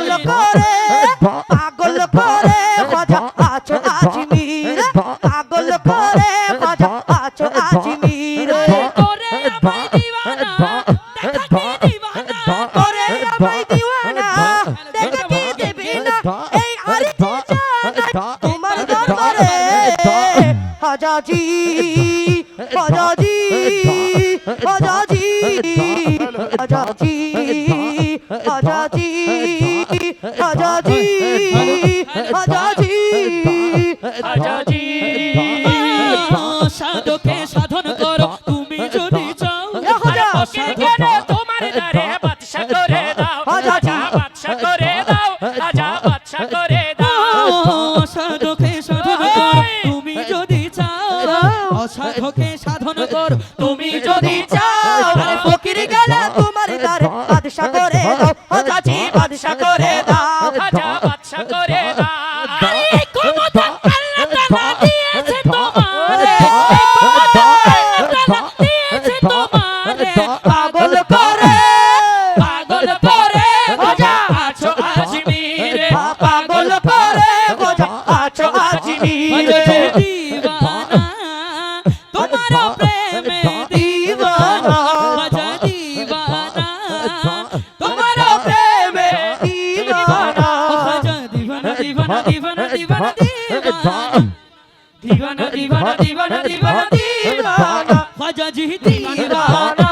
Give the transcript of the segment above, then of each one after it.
পাগল করে পাগল করে খোঁজা আছো আজমির পাগল করে খোঁজা আছো আজমির করে আমায় দিওয়ানা দেখা কি দিওয়ানা করে আমায় দিওয়ানা দেখা কি দেবে এই আরতি তোমার দরবারে হাজাজি হাজাজি হাজাজি হাজাজি হাজাজি হাজাজি হাজাজি আজাজি সাধকে সাধন করো তুমি যদি চাও তোমার দ্বারে বাদশা করে দাও আজাজি। আজা বাদশা করে দাও আজা বাদশা করে দাও সাধকে সাধন করো তুমি যদি চাও অসাধকে সাধন করো তুমি যদি চাও ফকির গেলে তোমার দ্বারে বাদশা করে দাও হাজাজি বাদশা করে দাও তোমারে পাগল করে। পাগল করে মজা আছো আজমিরে। পাগল করে গোজা আছো আজমিরে। দিওয়ানা তোমার প্রেমে দিওয়ানা। মজা দিওয়ানা তোমার প্রেমে দিওয়ানা। মজা দিওয়ানা দিওয়ানা দিওয়ানা দিওয়ানা দিওয়ানা دیوانہ دیوانہ دیوانہ دیوانہ دیوانہ خواجہ جی دیوانہ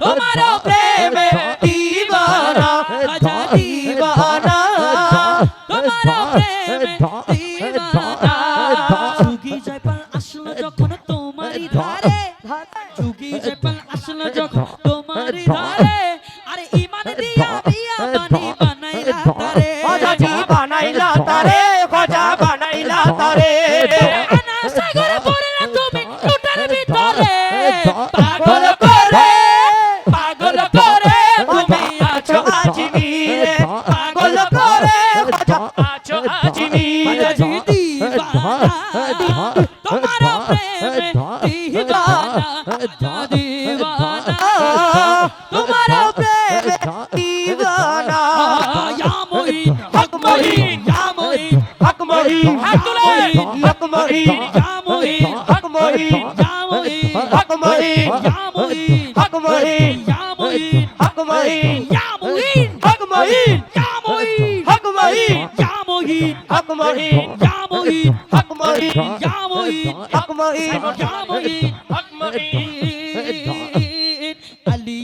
تمہارا پریم دیوانہ خواجہ دیوانہ تمہارا پریم دیوانہ চুগি যায় পাল আসলো যখন তোমারই ধারে চুগি যায় পাল আসলো যখন তোমারই ধারে আরে ইমান দিয়া বিয়া বানি বানাইলা তারে খোঁজা বানাইলা তারে খোঁজা বানাইলা তারে। সাগরে পড়লা তুমি লুটার ভিতরে। পাগল করে পাগল করে তুমি আছো। আজমিরে পাগল করে আছো আজমিরে। দিবানা তোমার প্রেমে দিবানা দিবানা তোমার প্রেমে হক মহিন হাত তুলে হক ইয়া মুইন হক ইয়া মুইন হক ইয়া মুইন হক ইয়া মুইন হক ইয়া মুইন হক মহিন ইয়া হক ইয়া ইয়া ইয়া ইয়া আলি